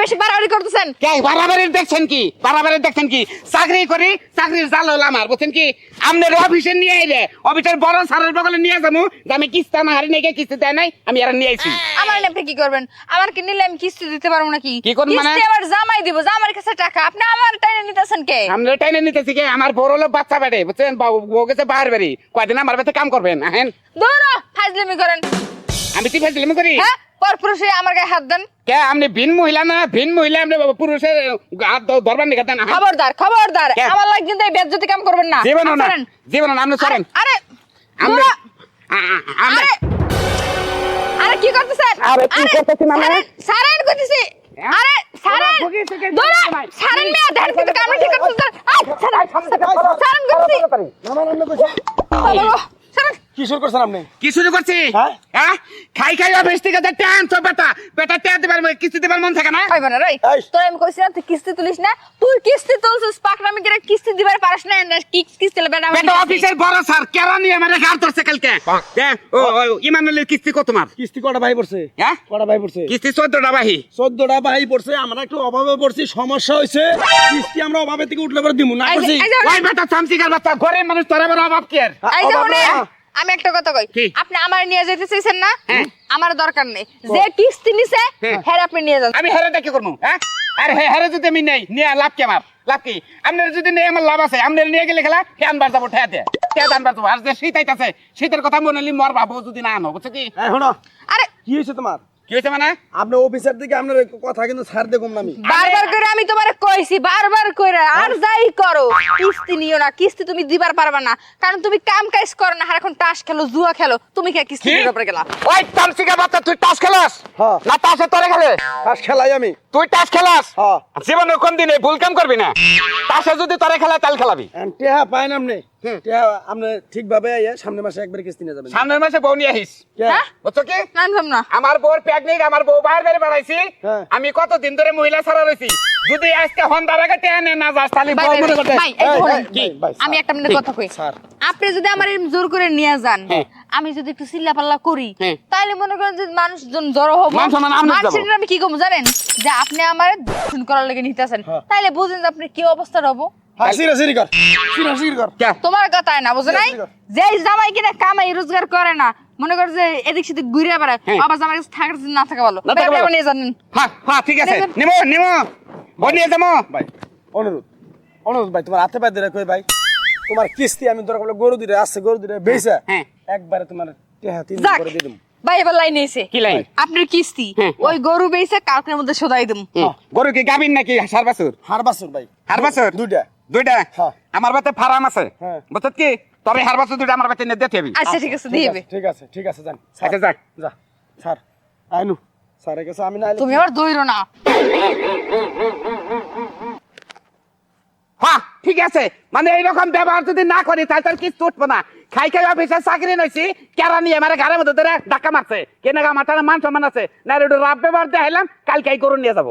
বেশি বাড়াবাড়ি করতেছেন? কে বাড়াবাড়ি দেখছেন কি? বাড়াবাড়ি দেখছেন কি? চাকরি করি চাকরির জাল হলো আমার বুঝছেন কি? আপনার অফিসে নিয়ে আইলে অফিসের বড় স্যারের বগলে নিয়ে যাব যে আমি কিস্তি না হারি নাকি কিস্তি দেয় নাই আমি আর নিয়ে আইছি। আমার আপনি কি করবেন? আমার কি নিলে আমি কিস্তি দিতে পারব নাকি? কি করবেন মানে? কিস্তি আবার জামাই দিব জামার কাছে টাকা। আপনি আমার টাইনে নিতেছেন কে? আমরা টাইনে নিতেছি কে? আমার বড় লোক বাচ্চা বেড়ে বুঝছেন? বউ গেছে বাহার বাড়ি। কয়দিন আমার বাড়িতে কাম করবেন হ্যাঁ দৌড়ো ফাজলিমি করেন। আমি কি ফেসলিম করি? হ্যাঁ? পর পুরুষে আমার গায়ে হাত দেন। কে আপনি ভিন মহিলা না? ভিন মহিলা আপনি পুরুষের হাত ধ- ধরবার নিকে দেন হ্যাঁ? খবরদার। খবরদার আমার লাগ কিন্তু এই বেজ্জতি কাম করবেন না। জীবনও না। জীবনও না আপনি সরেন। আরে আমরা আরে আরে কি করতেছেন? আরে কি করতেছি মানে? সারেন সারেন করতেছি হ্যাঁ? আরে সারেন। দৌড়া। সারেন মিয়া দেখেন কিন্তু কামড় ঠিক করতেছেন আই সারেন করতেছি। আমার অন্য সারেন কি শুরু করছেন আপনি? কি শুরু করছি? হ্যাঁ? খাই খাই অফিস থেকে যে টান তো বেটা বেটা টান দিবার কিস্তি দিবার মন থাকে না? পাইবে না রে তোর আমি কইছি তুই কিস্তি তুলিস না? তুই কিস্তি তুলছিস পাকনামি করে কিস্তি দিবার পারিস না? না কি কিস্তি লেবে বেটা অফিসের বড় স্যার কেরা নিয়ে আমার ঘাট ধরছে কালকে? ও ও, ইমানুলের কিস্তি কত কিস্তি কটা ভাই পড়ছে? হ্যাঁ? কটা ভাই পড়ছে? কিস্তি চোদ্দটা বাহি। চোদ্দটা ভাই পড়ছে আমরা একটু অভাবে পড়ছি সমস্যা হয়েছে কিস্তি আমরা অভাবে থেকে উঠলে পরে দিব না করছি? ওই বেটা চামচিকার বাচ্চা ঘরের মানুষ তোরা বড় অভাব কি আর আমি একটা কথা কই কি? আপনি আমার নিয়ে যেতে চাইছেন না? হ্যাঁ। আমার দরকার নেই। যে কিস্তি নিছে হ্যাঁ। হ্যাঁ আপনি নিয়ে যান। আমি হেরে কি করব হ্যাঁ? আর হে হেরে যদি আমি নেই নিয়ে লাভ কি আমার? লাভ কি? আপনার যদি নেই আমার লাভ আছে। আপনার নিয়ে গেলে খেলা কে আনবার যাব ঠেয়া দিয়ে। ঠেয়া আনবার যাব। আর যে শীত আইতাছে শীতের কথা মনে হলি মর ভাবো যদি না আনো বুঝছ কি? এই শোনো আরে কি হয়েছে তোমার? কি হয়েছে মানে? আপনি অফিসার দিকে আপনার কথা কিন্তু ছাড় দেখুন আমি বারবার করে আমি তোমারে কইছি বারবার করে আর যাই করো কিস্তি নিও না কিস্তি তুমি দিবার পারবা না। কারণ তুমি কাম কাজ করো না আর এখন তাস খেলো জুয়া খেলো তুমি কে কিস্তি কি? দিতে পারে গেলা? ওই চামচিকার বাচ্চা তুই খেলাস? হ্যাঁ। না তোরে খেলে খেলাই আমি। তুই খেলাস? হ্যাঁ। জীবনে কোন দিনে ভুল কাম করবি না? টাসে যদি তোরে খেলা তাল খেলাবি। আপনি। টেহা আপনি ঠিকভাবে আইয়া সামনের মাসে একবার কিস্তি নিয়ে যাবেন। সামনের মাসে বউ নিয়ে আহিস হ্যাঁ? বুঝছ কি? না আমি না। আমার বউর আমার বউ বাইরে বাইরে বাড়াইছি। হ্যাঁ। আমি কত দিন ধরে মহিলা ছাড়া রয়েছি? যদি আজকে হন্দার আগে টেনে না যাস তাহলে বউ মনে আমি। একটা মিনিট কথা কই। স্যার। আপনি যদি আমার জোর করে নিয়ে যান হ্যাঁ। আমি যদি একটু চিল্লা পাল্লা করি। তাহলে মনে করেন যে মানুষজন জড়ো হব। মান মানুষের আমি কি করব জানেন? যে আপনি আমার করার লেগে নিতেছেন। হ্যাঁ। তাইলে বুঝেন যে আপনি কি অবস্থা হব। হ্যাঁ সিরা কর। সিরা সিরি কর। তোমার কথায় না বুঝো নাই? জামাই কিনা কামাই রোজগার করে না। মনে করে যে এদিক সেদিক ঘুরে বেড়ায়। হ্যাঁ। আবার জামাই কাছে থাকার না থাকা ভালো। না থাকা ব্যাপারটা ভালো। নিয়ে জানেন হ্যাঁ হ্যাঁ ঠিক আছে। দেখবেন। নিমো নিমো। নিয়ে যাব। ভাই অনুরোধ। অনুরোধ ভাই তোমার হাতে পায়ে দিলে কই ভাই? তোমার কিস্তি আমি দরকার হলে গরু দিলে আসছে গরু দিলে বেচা হ্যাঁ। একবারে তোমার টেহা তিন করে দিয়ে দিম। ভাই এবার লাইন এসে। কি লাইন? আপনার কিস্তি। ওই গরু বেইছে কালকের মধ্যে সদাই দিম। হুম। গরু কি গাবিন নাকি বাছুর? হার বাছুর ভাই। হার বাছুর? দুইটা। দুইটা? হ্যাঁ। আমার বাতে ফার্ম আছে। হ্যাঁ। কি? তবে হার বাছুর দুইটা আমার বাতে নিয়ে দেখে আচ্ছা ঠিক আছে দিয়ে ঠিক আছে ঠিক আছে যান। আচ্ছা যাক। যা। স্যার আইনু। স্যারের কাছে আমি না তুমি আবার দইরো না। হ্যাঁ ঠিক আছে। মানে এইরকম ব্যবহার যদি না করি তাহলে তার কিছু উঠবো না। খাই খাই অফিসে চাকরি নইছি কেরা নিয়ে আমার ঘরের মধ্যে ধরে ধাক্কা মারছে। কেনে গা মাথার মান সম্মান আছে। না একটু রাব ব্যবহার দেখাইলাম কালকে গরু নিয়ে যাব।